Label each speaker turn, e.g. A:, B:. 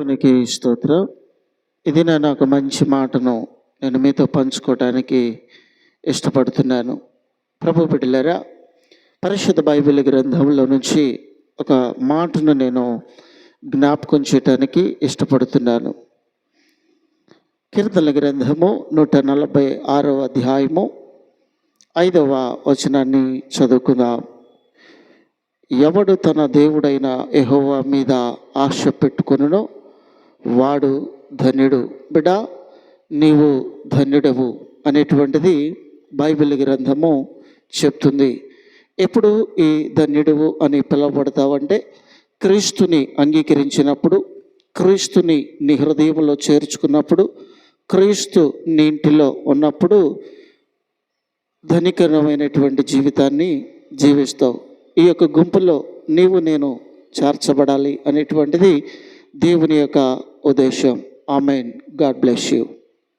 A: దేవునికి స్తోత్రం. ఇది నేను ఒక మంచి మాటను నేను మీతో పంచుకోవటానికి ఇష్టపడుతున్నాను. ప్రభు బిడ్డలారా పరిశుద్ధ బైబిల్ గ్రంథంలో నుంచి ఒక మాటను నేను జ్ఞాపకం చేయటానికి ఇష్టపడుతున్నాను. కీర్తన గ్రంథము నూట నలభై ఆరవ అధ్యాయము ఐదవ వచనాన్ని చదువుకుందాం. ఎవడు తన దేవుడైన ఎహోవా మీద ఆశ పెట్టుకును వాడు ధన్యుడు. బిడా నీవు ధన్యుడవు అనేటువంటిది బైబిల్ గ్రంథము చెప్తుంది. ఎప్పుడు ఈ ధన్యుడవు అని పిలువబడతావంటే క్రీస్తుని అంగీకరించినప్పుడు క్రీస్తుని నీ హృదయంలో చేర్చుకున్నప్పుడు క్రీస్తు నీ ఇంటిలో ఉన్నప్పుడు ధనికరమైనటువంటి జీవితాన్ని జీవిస్తావు. ఈ యొక్క గుంపులో నీవు నేను చేర్చబడాలి అనేటువంటిది దేవుని యొక్క ഉദ്ദേശം അമേൻ ഗാഡ് ബ്ലെസ് യു